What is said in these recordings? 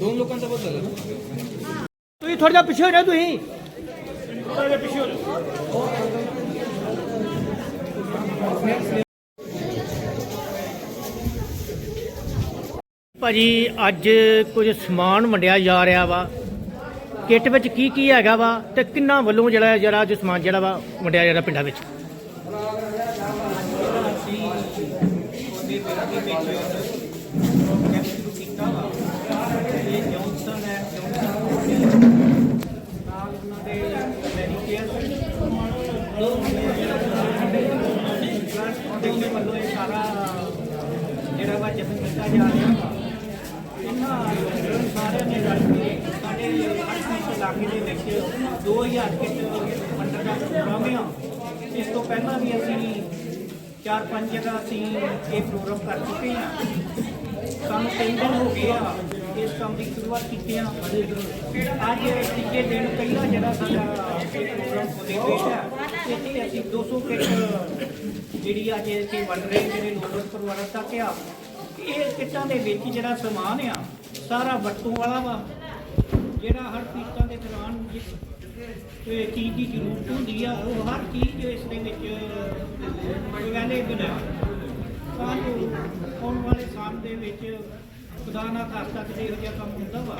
दोन लोकांचा बदल झाला ना तुम्ही थोड्या पिशे हो ना तुम्ही थोड्या पिशे हो ਭਾਜੀ, ਅੱਜ ਕੁਝ ਸਮਾਨ ਵੰਡਿਆ ਜਾ ਰਿਹਾ ਵਾ। ਕਿੱਟ ਵਿੱਚ ਕੀ ਕੀ ਹੈਗਾ ਵਾ ਤੇ ਕਿੰਨਾ ਵੱਲੋਂ ਜਿਹੜਾ ਜਿਹੜਾ ਅੱਜ ਸਮਾਨ ਜਿਹੜਾ ਵਾ ਵੰਡਿਆ ਜਾ ਰਿਹਾ ਪਿੰਡਾਂ ਵਿੱਚ? ਉਹਦੇ ਵੱਲੋਂ ਇਹ ਸਾਰਾ ਜਿਹੜਾ ਵਾ ਜਤਨ ਕੀਤਾ ਜਾ ਰਿਹਾ ਵਾ ਇਹਨਾਂ ਸਾਰਿਆਂ ਨੇ ਰਲ ਕੇ ਸਾਡੇ ਹਰ ਇਲਾਕੇ ਦੇ ਵਿੱਚ 2000 ਕਿੱਟ ਵੰਡਣ ਦਾ ਪ੍ਰੋਗਰਾਮ ਆ। ਇਸ ਤੋਂ ਪਹਿਲਾਂ ਵੀ ਅਸੀਂ ਚਾਰ ਪੰਜ ਜਗ੍ਹਾ ਅਸੀਂ ਇਹ ਪ੍ਰੋਗਰਾਮ ਕਰ ਚੁੱਕੇ ਹਾਂ ਸਾਨੂੰ ਤਿੰਨ ਦਿਨ ਹੋ ਗਏ ਆ ਇਸ ਕੰਮ ਦੀ ਸ਼ੁਰੂਆਤ ਕੀਤੀ ਆ। ਅੱਜ ਤੀਜੇ ਦਿਨ ਪਹਿਲਾ ਜਿਹੜਾ ਸਾਡਾ ਇਹ ਪ੍ਰੋਗਰਾਮ ਖੁੱਲੇ ਪੇਸ਼ ਆ ਇੱਥੇ ਅਸੀਂ 200 ਕਿੱਟ ਜਿਹੜੀ ਅੱਜ ਅਸੀਂ ਵੰਡ ਰਹੇ ਜਿਹੜੇ ਲੋੜਵੰਦ ਪਰਿਵਾਰਾਂ ਤੱਕ ਆ। ਇਹ ਕਿੱਟਾਂ ਦੇ ਵਿੱਚ ਜਿਹੜਾ ਸਮਾਨ ਆ, ਸਾਰਾ ਵਰਤੋਂ ਵਾਲਾ ਵਾ। ਜਿਹੜਾ ਹਰ ਪੀਤਾਂ ਦੇ ਦੌਰਾਨ ਜਿਸ ਚੀਜ਼ ਦੀ ਜ਼ਰੂਰਤ ਹੁੰਦੀ ਆ, ਉਹ ਹਰ ਚੀਜ਼ ਇਸ ਦੇ ਵਿੱਚ ਅਵੇਲੇਬਲ ਆ। ਤਾਂ ਜੋ ਆਉਣ ਵਾਲੇ ਸਾਲ ਦੇ ਵਿੱਚ ਖੁਦਾ ਨਾ ਕਰ ਸਕਦੇ ਇਹੋ ਜਿਹਾ ਕੰਮ ਹੁੰਦਾ ਵਾ।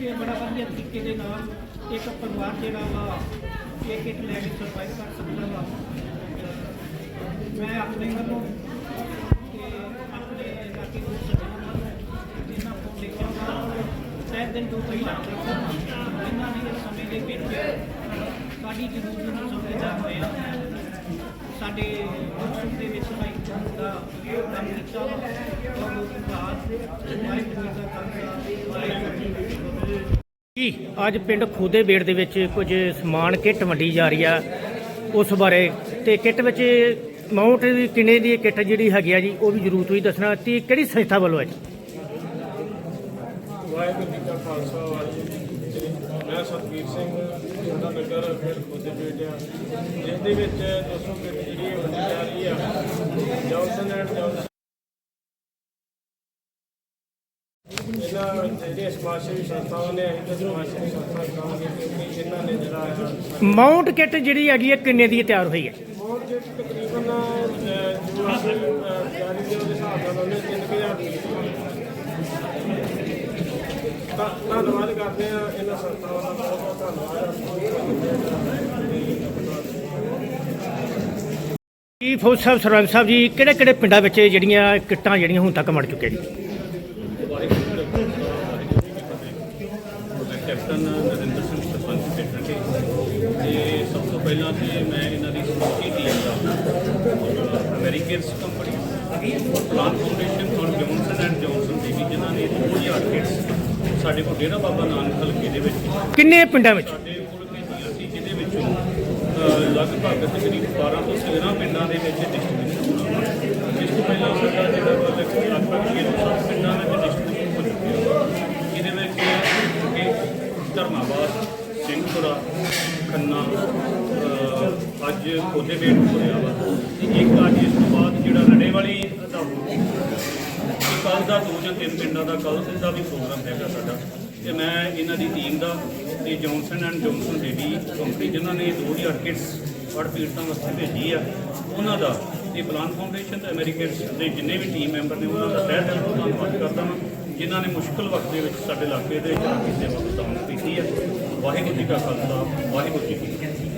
ਇਹ ਬੜਾ ਵਧੀਆ ਤਰੀਕੇ ਦੇ ਨਾਲ ਇੱਕ ਪਰਿਵਾਰ ਜਿਹੜਾ ਵਾ ਇਹ ਕਿਟ ਲੈ ਕੇ ਸਰਵਾਈਵ ਕਰ ਸਕਦਾ ਵਾ। ਮੈਂ ਆਪਣੇ ਵੱਲੋਂ ਤੇ ਆਪਣੇ ਇਲਾਕੇ ਦੇ ਸੱਜਣਾਂ ਵੱਲੋਂ ਇਹਨਾਂ ਫਾਊਂਡੇਸ਼ਨ ਵੱਲੋਂ ਸਹਿਤ ਦਿਨ ਤੋਂ ਪਹਿਲਾਂ ਇਹਨਾਂ ਨੇ ਸਮੇਂ ਦੇ ਵਿੱਚ ਸਾਡੀ ਜ਼ਰੂਰਤ ਨੂੰ ਸਮਝਦਾ ਹੋਇਆ ਸਾਡੇ ਮੌਸਮ ਦੇ ਵਿੱਚ ਭਾਈ ਦਾ ਕੰਮ ਕੀਤਾ ਵਾ ਬਹੁਤ ਬਹੁਤ ਧੰਨਵਾਦ। ਵਾਹਿਗੁਰੂ ਜੀ ਦਾ ਜੀ ਅੱਜ ਪਿੰਡ ਖੋਦੇ ਬੇੜ ਦੇ ਵਿੱਚ ਕੁਝ ਸਮਾਨ ਕਿੱਟ ਵੰਡੀ ਜਾ ਰਹੀ ਆ ਉਸ ਬਾਰੇ। ਤੇ ਕਿੱਟ ਵਿੱਚ ਮਾਊਂਟ ਦੀ ਕਿੰਨੇ ਦੀ ਕਿੱਟ ਜਿਹੜੀ ਹੈਗੀ ਆ ਜੀ, ਉਹ ਵੀ ਜ਼ਰੂਰ ਤੁਸੀਂ ਦੱਸਣਾ। ਤੇ ਕਿਹੜੀ ਸੰਸਥਾ ਵੱਲੋਂ ਹੈ ਜੀ? ਵਾਹਿਗੁਰੂ ਜੀ ਕਾ ਖਾਲਸਾ ਵਾਹਿਗੁਰੂ ਜੀ ਕੀ ਫਤਿਹ। ਮੈਂ ਸਤਵੀਰ ਸਿੰਘ ਸਾਡਾ ਨਗਰ ਫਿਰ ਖੁਦ ਬੇਟਿਆ। ਜਿਸ ਦੇ ਵਿੱਚ 200 ਕਿੱਟ ਜਿਹੜੀ ਵੰਡੀ ਜਾ ਰਹੀ ਆ ਜੌਨਸਨ ਐਂਡ ਜੌਨਸਨ ਇਹਨਾਂ ਜਿਹੜੀਆਂ ਸਮਾਜ ਸੇਵੀ ਸੰਸਥਾਵਾਂ ਨੇ ਅਸੀਂ ਤਾਂ ਸਮਾਜ ਸੇਵੀ ਸੰਸਥਾ ਕਹਾਂਗੇ ਕਿਉਂਕਿ ਇਹਨਾਂ ਨੇ ਜਿਹੜਾ ਅਮਾਉਂਟ ਕਿੱਟ ਜਿਹੜੀ ਹੈਗੀ ਹੈ ਕਿੰਨੇ ਦੀ ਤਿਆਰ ਹੋਈ ਹੈ? ਬਹੁਤ ਜੇ ਤਕਰੀਬਨ ਜੋ ਅਸੀਂ ਤਿਆਰੀ ਦੇ ਹਿਸਾਬ ਨਾਲ ਉਹਨੇ 3000 ਦੀ ਤਾਂ ਧੰਨਵਾਦ ਕਰਦੇ ਆ ਇਹਨਾਂ ਸੰਸਥਾਵਾਂ ਦਾ ਬਹੁਤ ਬਹੁਤ ਧੰਨਵਾਦ। ਜੀ ਫੌਜ ਸਾਹਿਬ ਸਰਪੰਚ ਸਾਹਿਬ ਜੀ ਕਿਹੜੇ ਕਿਹੜੇ ਪਿੰਡਾਂ ਵਿੱਚ ਜਿਹੜੀਆਂ ਕਿੱਟਾਂ ਜਿਹੜੀਆਂ ਹੁਣ ਤੱਕ ਵੰਡ ਚੁੱਕੇ ਜੀ? ਮੈਂ ਕੈਪਟਨ ਨਰਿੰਦਰ ਸਿੰਘ ਸਰਪੰਚ ਦੇ ਠੰਡੇ ਤੇ ਸਭ ਤੋਂ ਪਹਿਲਾਂ ਤੇ ਮੈਂ ਇਹਨਾਂ ਦੀ ਸਮੁੱਚੀ ਟੀਮ ਦਾ ਅਮਰੀਕਨਸ ਕੰਪਨੀ ਪਲਾਨ ਫਾਊਂਡੇਸ਼ਨ ਔਰ ਜੌਨਸਨ ਐਂਡ ਜੌਨਸਨ ਦੀ ਵੀ ਜਿਨ੍ਹਾਂ ਨੇ 2000 ਕਿਟਸ ਸਾਡੇ ਕੋਲ ਡੇਰਾ ਬਾਬਾ ਨਾਨਕ ਹਲਕੇ ਦੇ ਵਿੱਚ। ਕਿੰਨੇ ਪਿੰਡਾਂ ਵਿੱਚ? ਸਾਡੇ ਕੋਲ ਭੇਜੀਆਂ ਸੀ ਜਿਹਦੇ ਵਿੱਚੋਂ ਅਹ, ਲਗਭਗ ਤਕਰੀਬ 12 ਤੋਂ 13 ਪਿੰਡਾਂ ਦੇ ਵਿੱਚ ਡਿਸਟ੍ਰੀਬਿਊਸ਼ਨ ਹੋਣਾ ਇਸ ਤੋਂ ਪਹਿਲਾਂ ਸਾਡਾ ਜਿਹੜਾ ਵਾ ਲਗਭਗ 660 ਪਿੰਡਾਂ ਵਿੱਚ ਡਿਸਟ੍ਰੀਬਿਊਸ਼ਨ ਹੋ ਚੁੱਕਿਆ ਜਿਹਦੇ ਵਿੱਚ ਕਿ ਧਰਮਾਬਾਦ ਸਿੰਘਪੁਰਾ ਖੰਨਾ ਅਹ, ਅੱਜ ਖੋਦੇ ਵੇਟ ਹੋਇਆ ਵਾ। ਤੇ ਇੱਕ ਅੱਜ ਇਸ ਤੋਂ ਬਾਅਦ ਜਿਹੜਾ ਰੜੇ ਵਾਲੀ ਦਾ ਕੱਲ ਦਾ ਦੋ ਜਾਂ ਤਿੰਨ ਪਿੰਡਾਂ ਦਾ ਕੱਲ ਦਾ ਵੀ ਪ੍ਰੋਗਰਾਮ ਹੈਗਾ ਸਾਡਾ। ਤੇ ਮੈਂ ਇਹਨਾਂ ਦੀ ਟੀਮ ਦਾ ਤੇ Johnson and Johnson baby company ਜਿਨ੍ਹਾਂ ਨੇ 2000 ਕਿਟਸ ਫੜ ਪੀੜਤਾਂ ਵਾਸਤੇ ਭੇਜੀ ਆ, ਉਹਨਾਂ ਦਾ ਤੇ ਪਲਾਨ ਫਾਊਂਡੇਸ਼ਨ ਤੇ ਅਮਰੀਕਨਸ ਦੇ ਜਿੰਨੇ ਵੀ ਟੀਮ ਮੈਂਬਰ ਨੇ, ਉਹਨਾਂ ਦਾ ਤਹਿ ਦਿਲੋਂ ਧੰਨਵਾਦ ਕਰਦਾ ਹਾਂ ਜਿਨ੍ਹਾਂ ਨੇ ਮੁਸ਼ਕਲ ਵਕਤ ਦੇ ਵਿੱਚ ਸਾਡੇ ਇਲਾਕੇ ਦੇ ਵਿੱਚ ਸੇਵਾ ਪ੍ਰਦਾਨ ਕੀਤੀ ਹੈ ਵਾਹਿਗੁਰੂ ਜੀ ਕਾ ਖਾਲਸਾ, ਵਾਹਿਗੁਰੂ ਜੀ ਕੀ ਫਤਿਹ।